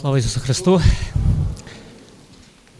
Слава Ісусу Христу!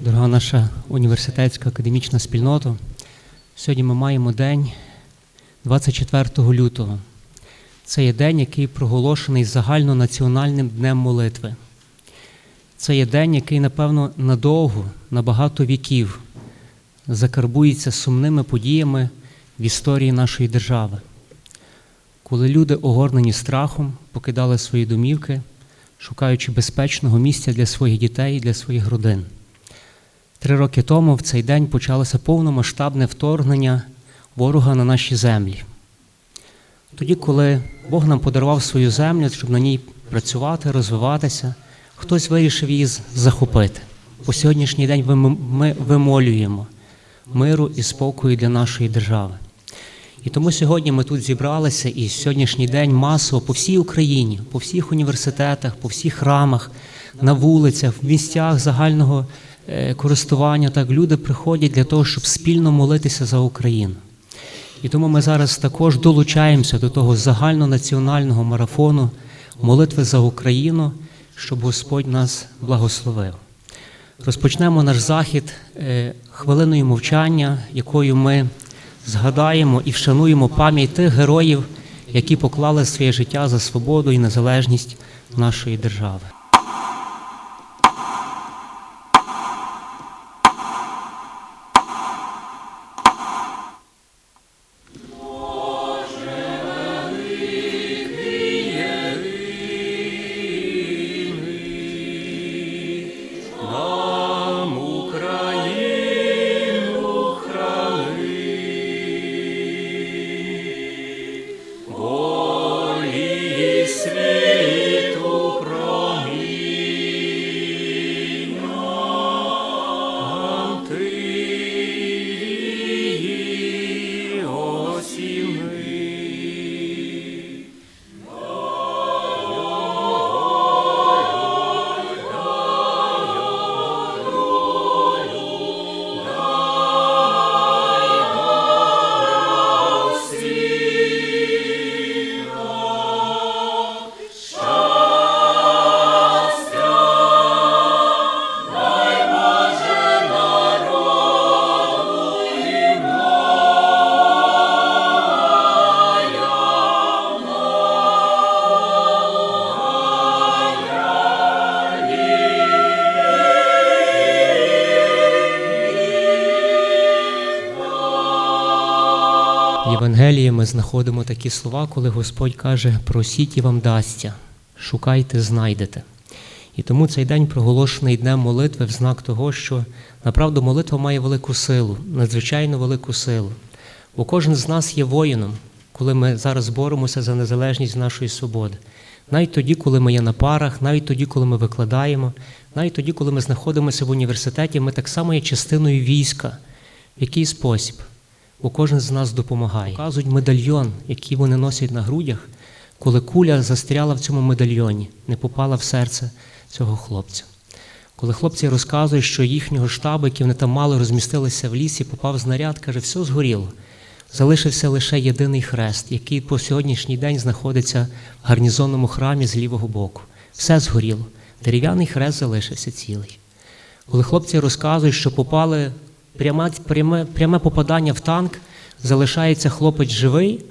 Дорога наша університетська академічна спільнота. Сьогодні ми маємо день 24 лютого. Це є день, який проголошений загальнонаціональним днем молитви. Це є день, який, напевно, надовго, на багато віків закарбується сумними подіями в історії нашої держави. Коли люди, огорнені страхом, покидали свої домівки, шукаючи безпечного місця для своїх дітей і для своїх родин. Три роки тому в цей день почалося повномасштабне вторгнення ворога на наші землі. Тоді, коли Бог нам подарував свою землю, щоб на ній працювати, розвиватися, хтось вирішив її захопити. По сьогоднішній день ми вимолюємо миру і спокою для нашої держави. І тому сьогодні ми тут зібралися, і сьогоднішній день масово по всій Україні, по всіх університетах, по всіх храмах, на вулицях, в місцях загального е, користування. Так люди приходять для того, щоб спільно молитися за Україну. І тому ми зараз також долучаємося до того загальнонаціонального марафону молитви за Україну, щоб Господь нас благословив. Розпочнемо наш захід е, хвилиною мовчання, якою ми згадаємо і вшануємо пам'ять тих героїв, які поклали своє життя за свободу і незалежність нашої держави. Євангелії ми знаходимо такі слова, коли Господь каже: просіть і вам дасться, шукайте, знайдете. І тому цей день проголошений днем молитви в знак того, що направду молитва має велику силу, надзвичайно велику силу. Бо кожен з нас є воїном, коли ми зараз боремося за незалежність нашої свободи. Навіть тоді, коли ми є на парах, навіть тоді, коли ми викладаємо, навіть тоді, коли ми знаходимося в університеті, ми так само є частиною війська. В який спосіб? Бо кожен з нас допомагає. Показують медальйон, який вони носять на грудях, коли куля застряла в цьому медальйоні, не попала в серце цього хлопця. Коли хлопці розказують, що їхнього штабу, який вони там мали, розмістилися в лісі, попав знаряд, каже, все згоріло. Залишився лише єдиний хрест, який по сьогоднішній день знаходиться в гарнізонному храмі з лівого боку. Все згоріло. Дерев'яний хрест залишився цілий. Коли хлопці розказують, що попали пряме, пряме, пряме попадання в танк, залишається хлопець живий,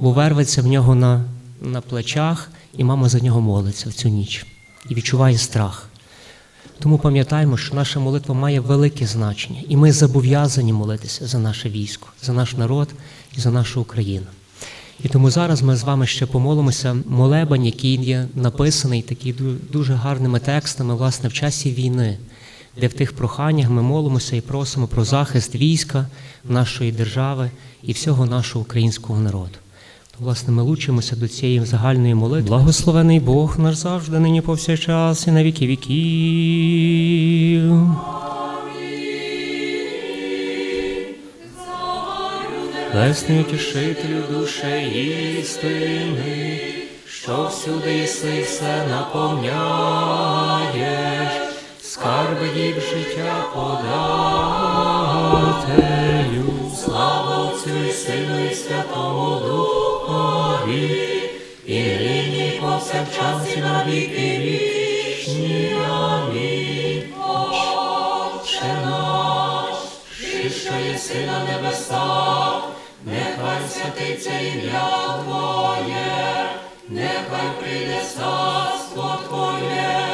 бо верветься в нього на, на плечах, і мама за нього молиться в цю ніч і відчуває страх. Тому пам'ятаємо, що наша молитва має велике значення, і ми зобов'язані молитися за наше військо, за наш народ і за нашу Україну. І тому зараз ми з вами ще помолимося молебень, який є написаний такі ду- дуже гарними текстами, власне, в часі війни, де в тих проханнях ми молимося і просимо про захист війська нашої держави і всього нашого українського народу. Власне, ми лучимося до цієї загальної молитви. Благословений Бог наш завжди, нині повсякчас і на віки віків. Весний утішителю душе істини, що всюди єси все наповняєш, скарбів життя подателю, слава Отцю і Сину і Святому Духові, і нині, повсякчасі на віки вічні. Амінь. Отче наш, що єси на небесах, нехай святиться ім'я Твоє, нехай прийде царство Твоє.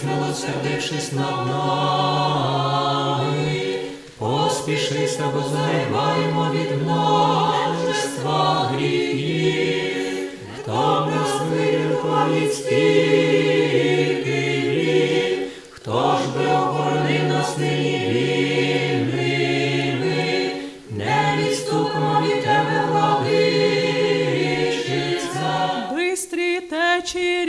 Змилосердившись над нами, поспішися, бо занаймаємо від множества гріхів, хто нас вирятував від стільки хто ж би охоронив нас нині вільними, не відступимо від тебе, владичиця. Бистрі течії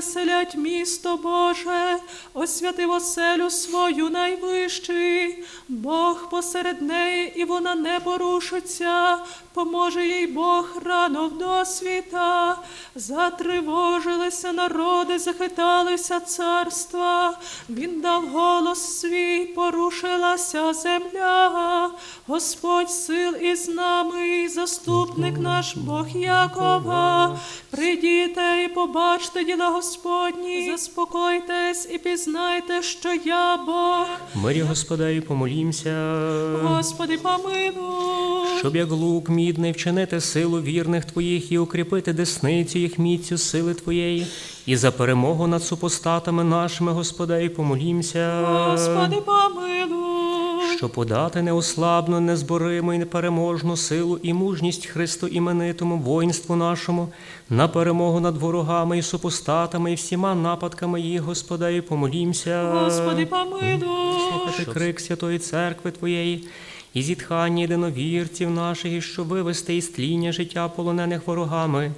веселять місто Боже, освятив оселю свою найвищий, Бог посеред неї, і вона не порушиться, поможе їй Бог рано в досвіта. Затривожилися народи, захиталися царства, він дав голос свій, порушилася земля, Господь сил із нами, і заступник наш Бог Якова. Прийдіте і побачте діла Господні, заспокойтесь і пізнайте, що я Бог. Мирі Господеві помолімся. Господи, помилуй. Щоб як лук мідний вчинити силу вірних твоїх і укріпити десницю їх міцю сили твоєї, і за перемогу над супостатами нашими, Господеві, помолімся. Господи, помилуй. Щоб подати неослабну, незборимо і непереможну силу і мужність Христу іменитому воїнству нашому на перемогу над ворогами і супостатами і всіма нападками їх, Господеві, помолімся. Господи, помилуй. Слухати крик Святої Церкви Твоєї і зітхання єдиновірців наших, і щоб вивести із тління життя полонених ворогами,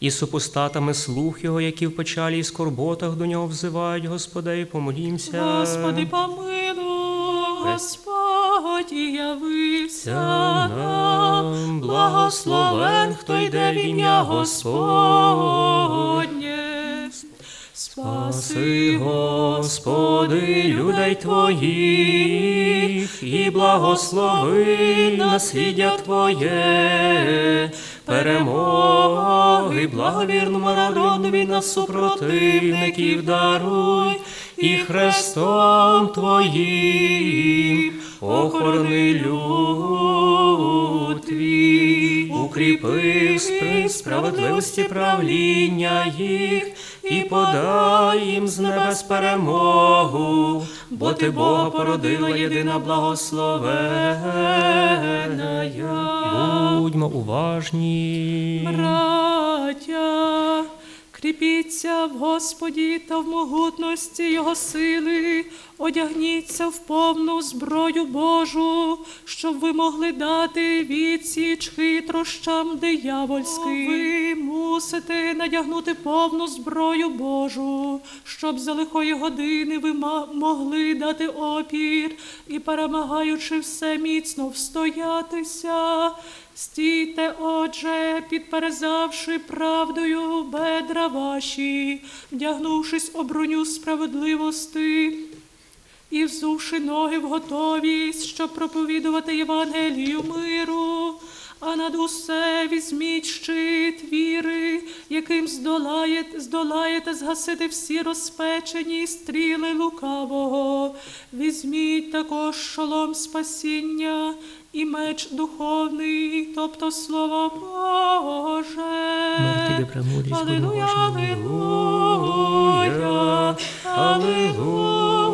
і супостатами слух Його, які в печалі і скорботах до нього взивають, Господи, помолімся. Господи, помилуй, Господь і явився нам, благословен, хто йде в ім'я Господнє. Спаси, Господи, людей Твоїх, і благослови насліддя Твоє, перемоги, благовірному народові на супротивників даруй, і Христом Твоїм охорони люд Твій, укріпи при справедливості правління їх, і подай їм з небес перемогу, бо ти Бога породила єдина благословена. Будьмо уважні. Браття, кріпіться в Господі та в могутності Його сили, одягніться в повну зброю Божу, щоб ви могли дати відсіч хитрощам диявольським. Ви мусите надягнути повну зброю Божу, щоб за лихої години ви могли дати опір і, перемагаючи все міцно встоятися. Стійте, отже, підперезавши правдою бедра ваші, вдягнувшись у броню справедливості і взувши ноги в готовість, щоб проповідувати Євангелію миру. А над усе візьміть щит віри, яким здолаєте, здолаєте згасити всі розпечені стріли лукавого. Візьміть також шолом спасіння і меч духовний, тобто слово Боже. Алілуя, Алілуя, Алілуя,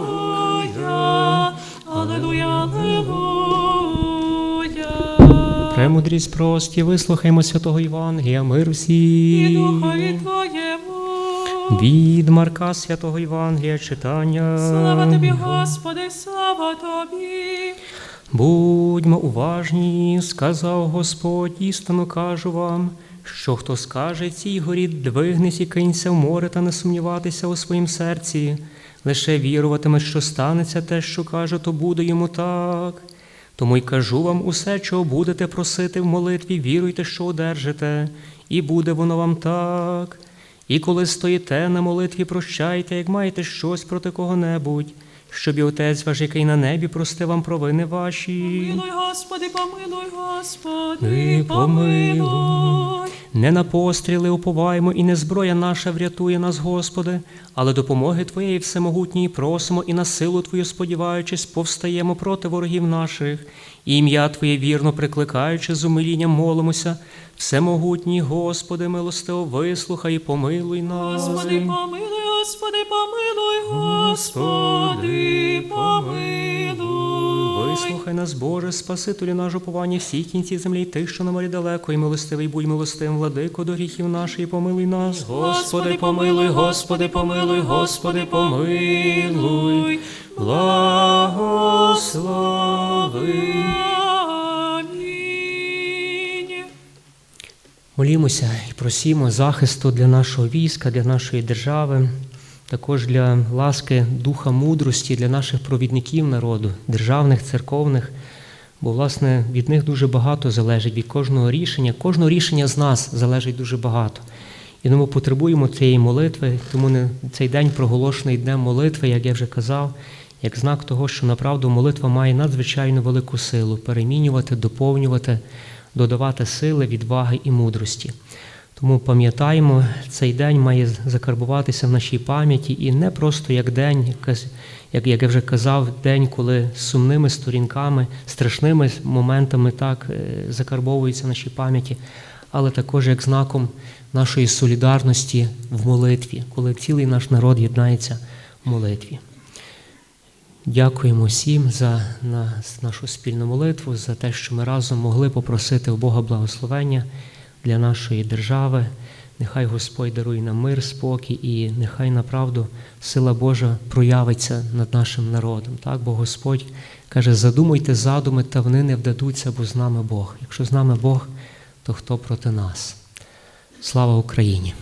Алілуя, Алілуя. Премудрість прості, вислухаймо святого Євангелія, мир І духові Твоєму. Від Марка Святого Євангелія читання. Слава тобі, Господи, слава тобі. Будьмо уважні, сказав Господь, істину кажу вам, що хто скаже цій горі, двигнись і кинься в море та не сумніватися у своїм серці, лише віруватиме, що станеться те, що каже, то буде йому так. Тому й кажу вам усе, чого будете просити в молитві, віруйте, що одержите, і буде воно вам так. І коли стоїте на молитві, прощайте, як маєте щось проти кого-небудь, щоб і Отець ваш, який на небі, простив вам провини ваші. Милуй, Господи, помилуй, Господи, помилуй. помилуй. Не на постріли уповаємо, і не зброя наша врятує нас, Господи, але допомоги Твоєї всемогутньої просимо і на силу Твою сподіваючись, повстаємо проти ворогів наших, і ім'я Твоє вірно прикликаючи, з умилінням молимося. Всемогутній Господи, милостиво вислухай і помилуй нас. Господи, помилуй, Господи, помилуй, Господи, помилуй. Вислухай нас, Боже, Спасителю наш уповання всіх кінців землі, тих, що на морі далеко, і милостивий будь милостивим, владико, до гріхів наших, помилуй нас. Господи, помилуй, Господи, помилуй, Господи, помилуй, благослови. Молімося і просімо захисту для нашого війська, для нашої держави, також для ласки духа мудрості для наших провідників народу, державних, церковних. Бо, власне, від них дуже багато залежить, від кожного рішення. Кожного рішення з нас залежить дуже багато. І тому потребуємо цієї молитви, тому не цей день проголошений днем молитви, як я вже казав, як знак того, що направду молитва має надзвичайно велику силу перемінювати, доповнювати, додавати сили, відваги і мудрості. Тому пам'ятаємо, цей день має закарбуватися в нашій пам'яті і не просто як день, як, як я вже казав, день, коли сумними сторінками, страшними моментами так е, закарбовується в нашій пам'яті, але також як знаком нашої солідарності в молитві, коли цілий наш народ єднається в молитві. Дякуємо всім за на- нашу спільну молитву, за те, що ми разом могли попросити у Бога благословення для нашої держави. Нехай Господь дарує нам мир, спокій, і нехай направду сила Божа проявиться над нашим народом. Так? Бо Господь каже: задумуйте задуми, та вони не вдадуться, бо з нами Бог. Якщо з нами Бог, то хто проти нас? Слава Україні!